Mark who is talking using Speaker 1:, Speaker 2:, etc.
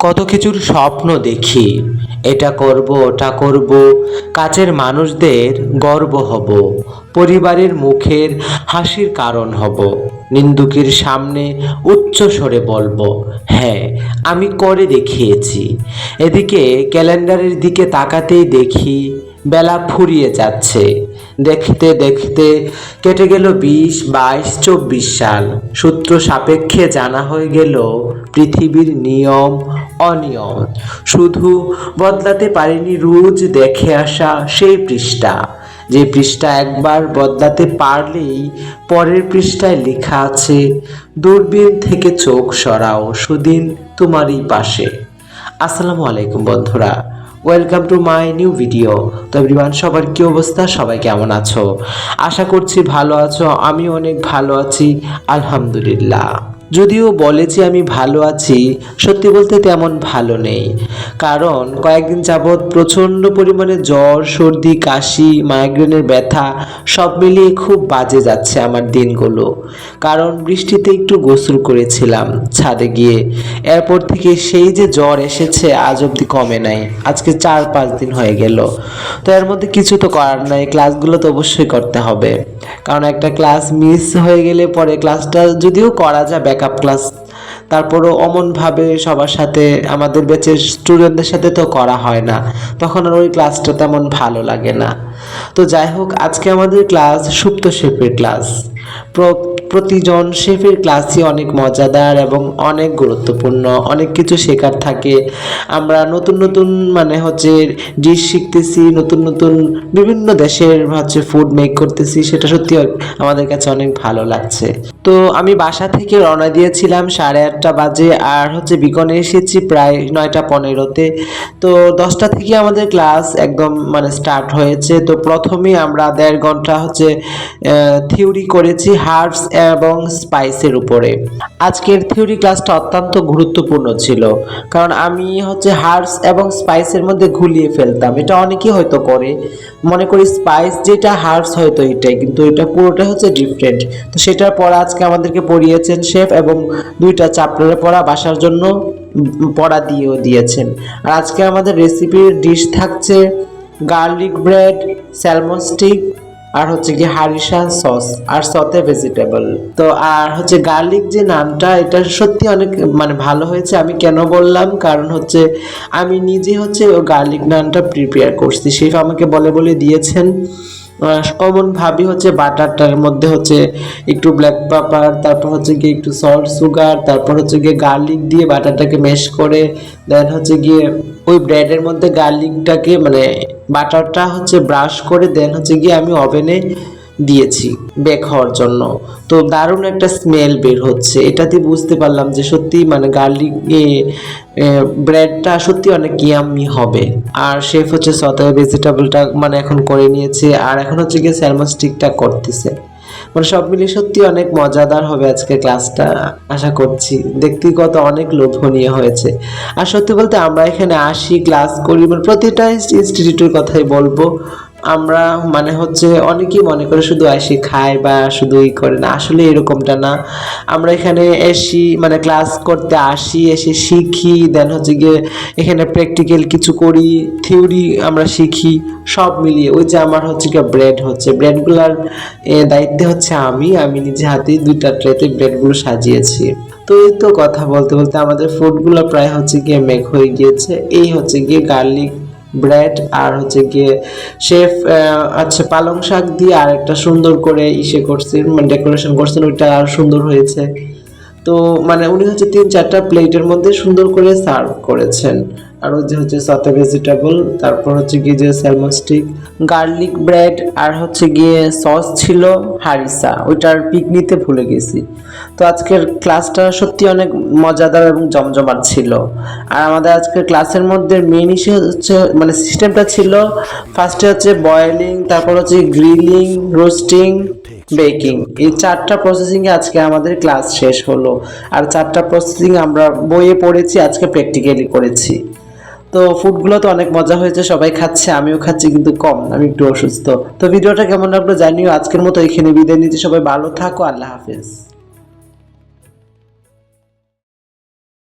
Speaker 1: কত কিছুর স্বপ্ন দেখি। এটা করব, ওটা করব, কাছের মানুষদের গর্ব হব, পরিবারের মুখের হাসির কারণ হব, নিন্দুকের সামনে উচ্চ স্বরে বলব হ্যাঁ আমি করে দেখিয়েছি। এদিকে ক্যালেন্ডারের দিকে তাকাতেই দেখি, বেলা ফুরিয়ে যাচ্ছে। দেখতে দেখতে কেটে গেল বিশ, বাইশ, চব্বিশ সাল। সূত্র সাপেক্ষে জানা হয়ে গেল, পৃথিবীর নিয়ম অনিয়ম। শুধু বদলাতে পারেনি রোজ দেখে আসা সেই পৃষ্ঠা। যে পৃষ্ঠা একবার বদলাতে পারলেই পরের পৃষ্ঠায় লেখা আছে, দূরবীন থেকে চোখ সরাও, সুদিন তোমারই পাশে। আসসালামু আলাইকুম বন্ধুরা। Welcome to my new video তো এভরিওয়ান সবার কি অবস্থা? সবাই কেমন আছো? আশা করছি ভালো আছো আমি অনেক ভালো আছি, আলহামদুলিল্লাহ। যদিও বলেছি আমি ভালো আছি, সত্যি বলতে তেমন ভালো নেই। কারণ কয়েকদিন যাবৎ প্রচণ্ড পরিমাণে জ্বর, সর্দি, কাশি মাইগ্রেনের ব্যথা, সব মিলিয়ে খুব বাজে যাচ্ছে আমার দিনগুলো। কারণ বৃষ্টিতে একটু গোসল করেছিলাম ছাদে গিয়ে। এরপর থেকে সেই যে জ্বর এসেছে আজ অবধি কমে নাই। আজকে চার পাঁচ দিন হয়ে গেল। তো এর মধ্যে কিছু তো করার নাই, ক্লাসগুলো তো অবশ্যই করতে হবে। কারণ একটা ক্লাস মিস হয়ে গেলে পরে ক্লাসটা যদিও করা যায় ব্যাকআপ ক্লাস তারপরও অমনভাবে সবার সাথে আমাদের ব্যাচের স্টুডেন্টদের সাথে তো করা হয় না। তখন আর ওই ক্লাসটা তেমন ভালো লাগে না। তো যাই হোক, আজকে আমাদের ক্লাস সুপ্ত শেপের ক্লাস প্রতিজন শেফের ক্লাসই অনেক মজাদার এবং অনেক গুরুত্বপূর্ণ, অনেক কিছু শেখার থাকে। আমরা নতুন নতুন মানে হচ্ছে ডিশ শিখতেছি, নতুন নতুন বিভিন্ন দেশের হচ্ছে ফুড মেক করতেছি, সেটা সত্যি আমাদের কাছে অনেক ভালো লাগছে। তো আমি বাসা থেকে রওনা দিয়েছিলাম সাড়ে আটটা বাজে আর হচ্ছে বিকনে এসেছি প্রায় নয়টা পনেরোতে। তো দশটা থেকে আমাদের ক্লাস একদম মানে স্টার্ট হয়েছে। তো প্রথমেই আমরা দেড় ঘণ্টা হচ্ছে থিওরি করেছি হার্বস এবং স্পাইসের উপরে। আজকের থিওরি ক্লাসটা অত্যন্ত গুরুত্বপূর্ণ ছিল, কারণ আমি হচ্ছে হার্বস এবং স্পাইসের মধ্যে ঘুলিয়ে ফেলতাম। এটা অনেকেই হয়তো করে। মনে করি স্পাইস যেটা হার্বস হয়তো এটাই, কিন্তু এটা পুরোটা হচ্ছে ডিফারেন্ট তো সেটার পর আজকে আমাদেরকে পড়িয়েছেন শেফ এবং দুইটা চাপড়ারে পড়া বাসার জন্য পড়া দিয়েও দিয়েছেন। আর আজকে আমাদের রেসিপির ডিশ থাকছে গার্লিক ব্রেড স্যালমন স্টিক আর হচ্ছে কি হারিসা সস আর সতে ভেজিটেবল তো আর হচ্ছে গার্লিক যে নামটা, এটা সত্যি অনেক মানে ভালো হয়েছে, আমি কেন বললাম? কারণ হচ্ছে আমি নিজে হচ্ছে গার্লিক নানটা প্রিপেয়ার করছি। শেফ আমাকে বলে বলে দিয়েছেন। কমন ভাবি হচ্ছে বাটারটার মধ্যে হচ্ছে একটু ব্ল্যাক পেপার তারপর হচ্ছে গিয়ে একটু সল্ট সুগার তারপর হচ্ছে গিয়ে গার্লিক দিয়ে বাটারটাকে মেশ করে দেন হচ্ছে গিয়ে ওই ব্রেডের মধ্যে গার্লিকটাকে মানে বাটারটা হচ্ছে ব্রাশ করে দেন হচ্ছে গিয়ে আমি ওভেনে দিয়েছি বেক হওয়ার জন্য। তো দারুণ একটা স্মেল বের হচ্ছে। এটাতে বুঝতে পারলাম যে সত্যি মানে গার্লিক ব্রেডটা সত্যি অনেক ইয়াম্মি হবে। আর শেফ হচ্ছে সতায় ভেজিটেবলটা মানে এখন করে নিয়েছে। আর এখন হচ্ছে গিয়ে স্যালমন স্টিকটা করতেছে। মানে সব মিলিয়ে সত্যি অনেক মজাদার হবে আজকে ক্লাসটা আশা করছি। ব্যক্তিগত অনেক লোভনীয় হয়েছে। আর সত্যি বলতে আমরা এখানে আসি ক্লাস করি মানে প্রতিটা ইনস্টিটিউটের কথাই বলব। আমরা মানে হচ্ছে অনেকেই মনে করে শুধু আসি খায় বা শুধু ই করে না, আসলে এরকমটা না। আমরা এখানে এসি মানে ক্লাস করতে আসি, এসে শিখি দেন হচ্ছে গিয়ে এখানে প্র্যাকটিক্যাল কিছু করি থিওরি আমরা শিখি, সব মিলিয়ে। ওই যে আমার হচ্ছে গিয়ে ব্রেড হচ্ছে। ব্রেডগুলার দায়িত্বে হচ্ছে আমি আমি নিজে হাতে দুইটা ট্রেতে ব্রেডগুলো সাজিয়েছি। তো এই তো কথা বলতে বলতে আমাদের ফুডগুলো প্রায় হচ্ছে গিয়ে মেক হয়ে গিয়েছে। এই হচ্ছে গিয়ে গার্লিক ব্রেড আর হচ্ছে গিয়ে শেফ আচ্ছা পালং শাক দিয়ে আর একটা সুন্দর করে ইসে করছেন মানে ডেকোরেশন করছেন, ওইটা আর সুন্দর হয়েছে। তো মানে উনি হচ্ছে তিন চারটা প্লেটের মধ্যে সুন্দর করে সার্ভ করেছেন। আর যে হচ্ছে সাথে ভেজিটেবল তারপর হচ্ছে গিয়ে যে স্যালমন স্টিক গার্লিক ব্রেড আর হচ্ছে গিয়ে সস ছিল হারিসা ওইটার পিক নিতে ভুলে গেছি। তো আজকের ক্লাসটা সত্যি অনেক মজাদার এবং জমজমাট ছিল। আর আমাদের আজকের ক্লাসের মধ্যে মেন ইস্যু হচ্ছে মানে সিস্টেমটা ছিল ফার্স্টে হচ্ছে বয়েলিং তারপর হচ্ছে গ্রিলিং রোস্টিং বেকিং এই চারটা প্রসেসিং এ আজকে আমাদের ক্লাস শেষ হলো। আর চারটা প্রসেসিং আমরা বইয়ে পড়েছি, আজকে প্র্যাকটিক্যালি করেছি। তো ফুডগুলো তো অনেক মজা হয়েছে, সবাই খাচ্ছে, আমিও খাচ্ছি, কিন্তু কম আমি একটু অসুস্থ। তো ভিডিওটা কেমন লাগল জানিও, আজকের মতো এখানে বিদায় নিতে সবাই ভালো থাকো, আল্লাহ হাফেজ।